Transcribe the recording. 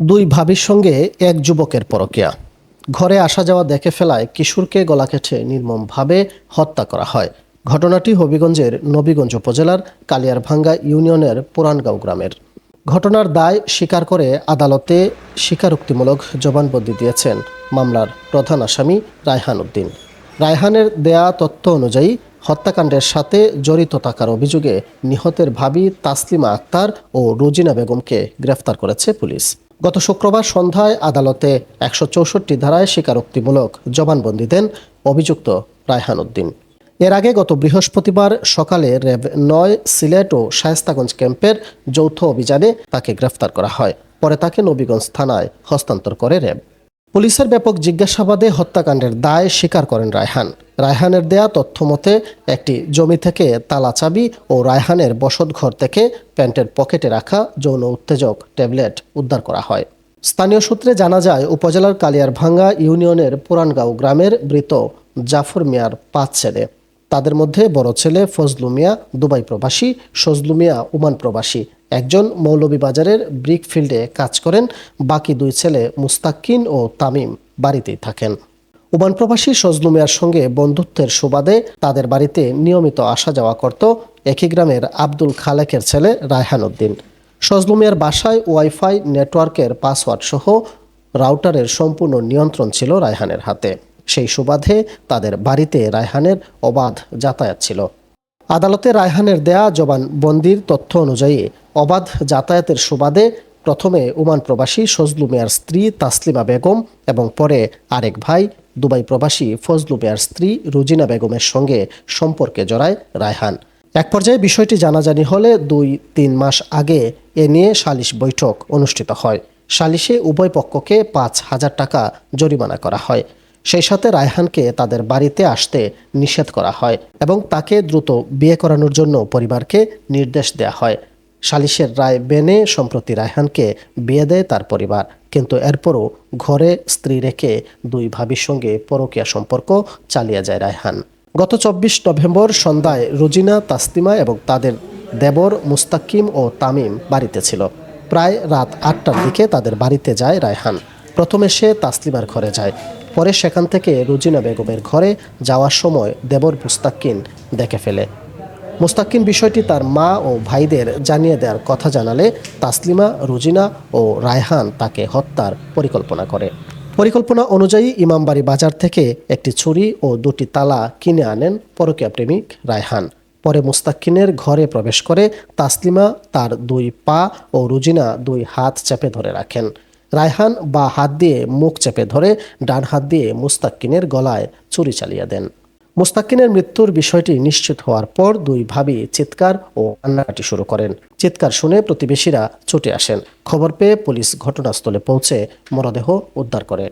দুই ভাবির সঙ্গে এক যুবকের পরকিয়া। ঘরে আসা যাওয়া দেখে ফেলায় কিশোরকে গলা কেটে নির্মমভাবে হত্যা করা হয়। ঘটনাটি হবিগঞ্জের নবীগঞ্জ উপজেলার কালিয়ারভাঙ্গা ইউনিয়নের পুরানগাঁও গ্রামের। ঘটনার দায় স্বীকার করে আদালতে স্বীকারোক্তিমূলক জবানবন্দি দিয়েছেন মামলার প্রধান আসামি রায়হান উদ্দিন। রায়হানের দেয়া তথ্য অনুযায়ী হত্যাকাণ্ডের সাথে জড়িত থাকার অভিযোগে নিহতের ভাবি তাসলিমা আক্তার ও রোজিনা বেগমকে গ্রেফতার করেছে পুলিশ। গত শুক্রবার সন্ধ্যায় আদালতে একশো চৌষট্টি ধারায় স্বীকারোক্তিমূলক জবানবন্দি দেন অভিযুক্ত রায়হান উদ্দিন। এর আগে গত বৃহস্পতিবার সকালে র্যাব নয় সিলেট ও শায়েস্তাগঞ্জ ক্যাম্পের যৌথ অভিযানে তাকে গ্রেফতার করা হয়। পরে তাকে নবীগঞ্জ থানায় হস্তান্তর করে র্যাব পুলিশের ব্যাপক জিজ্ঞাসাবাদে হত্যাকাণ্ডের দায় স্বীকার করেন রায়হান। রায়হানের দেয়া তথ্য মতে একটি জমি থেকে তালা চাবি ও রায়হানের বসতঘর থেকে প্যান্টের পকেটে রাখা যৌন উত্তেজক ট্যাবলেট উদ্ধার করা হয়। স্থানীয় সূত্রে জানা যায়, উপজেলার কালিয়ারভাঙ্গা ইউনিয়নের পুরানগাঁও গ্রামের মৃত জাফর মিয়ার পাঁচ ছেলে। তাদের মধ্যে বড় ছেলে ফজলু মিয়া, দুবাই প্রবাসী, সজলু মিয়া ওমান প্রবাসী। একজন মৌলভীবাজারের ব্রিক ফিল্ডে কাজ করেন, বাকি দুই ছেলে মুস্তাকিন ও তামিম বাড়িতেই থাকেন। ওমান প্রবাসী সজলু মিয়ার সঙ্গে বন্ধুত্বের সুবাদে তাদের বাড়িতে নিয়মিত আসা যাওয়া করত একই গ্রামের আব্দুল খালেকের ছেলে রায়হান উদ্দিন। সজলু মিয়ার বাসায় ওয়াইফাই নেটওয়ার্কের পাসওয়ার্ড সহ রাউটারের সম্পূর্ণ নিয়ন্ত্রণ ছিল রায়হানের হাতে। সেই সুবাদে তাদের বাড়িতে রায়হানের অবাধ যাতায়াত ছিল। আদালতে রায়হানের দেয়া জবানবন্দির তথ্য অনুযায়ী অবাধ যাতায়াতের সুবাদে প্রথমে ওমান প্রবাসী সজলু মিয়ার স্ত্রী তাসলিমা বেগম এবং পরে আরেক ভাই দুবাই প্রবাসী ফজলু মিয়ার স্ত্রী রুজিনা বেগমের সঙ্গে সম্পর্কে জড়ায় রায়হান। এক পর্যায়ে বিষয়টি জানাজানি হলে দুই, তিন মাস আগে এ নিয়ে সালিশ বৈঠক অনুষ্ঠিত হয়। সালিশে উভয় পক্ষকে পাঁচ হাজার টাকা জরিমানা করা হয়। সেই সাথে রায়হানকে তাদের বাড়িতে আসতে নিষেধ করা হয় এবং তাকে দ্রুত বিয়ে করানোর জন্য পরিবারকে নির্দেশ দেওয়া হয়। সালিশের রায় বেনে সম্প্রতি রায়হানকে বিয়ে দেয় তার পরিবার। কিন্তু এরপরও ঘরে স্ত্রী রেখে দুই ভাবির সঙ্গে পরকীয়া সম্পর্ক চালিয়ে যায় রায়হান। গত চব্বিশ নভেম্বর সন্ধ্যায় রুজিনা, তাস্তিমা এবং তাদের দেবর মুস্তাকিম ও তামিম বাড়িতে ছিল। প্রায় রাত আটটার দিকে তাদের বাড়িতে যায় রায়হান। প্রথমে সে তাসলিমার ঘরে যায়। পরে সেখান থেকে রুজিনা বেগমের ঘরে যাওয়ার সময় দেবর মুস্তাকিন দেখে ফেলে। মুস্তাকিন বিষয়টি তার মা ও ভাইদের জানিয়ে দেওয়ার কথা জানালে তাসলিমা, রুজিনা ও রায়হান তাকে হত্যার পরিকল্পনা করে। পরিকল্পনা অনুযায়ী ইমামবাড়ি বাজার থেকে একটি ছুরি ও দুটি তালা কিনে আনেন পরকীয়া প্রেমিক রায়হান। পরে মুস্তাকিনের ঘরে প্রবেশ করে তাসলিমা তার দুই পা ও রুজিনা দুই হাত চেপে ধরে রাখেন। রায়হান বা হাত দিয়ে মুখ চেপে ধরে ডান হাত দিয়ে মুস্তাকিনের গলায় ছুরি চালিয়ে দেন। মুস্তাকিনের মৃত্যুর বিষয়টি নিশ্চিত হওয়ার পর দুই ভাবি চিৎকার ও কান্নাকাটি শুরু করেন। চিৎকার শুনে প্রতিবেশীরা ছুটে আসেন। খবর পেয়ে পুলিশ ঘটনাস্থলে পৌঁছে মরদেহ উদ্ধার করে।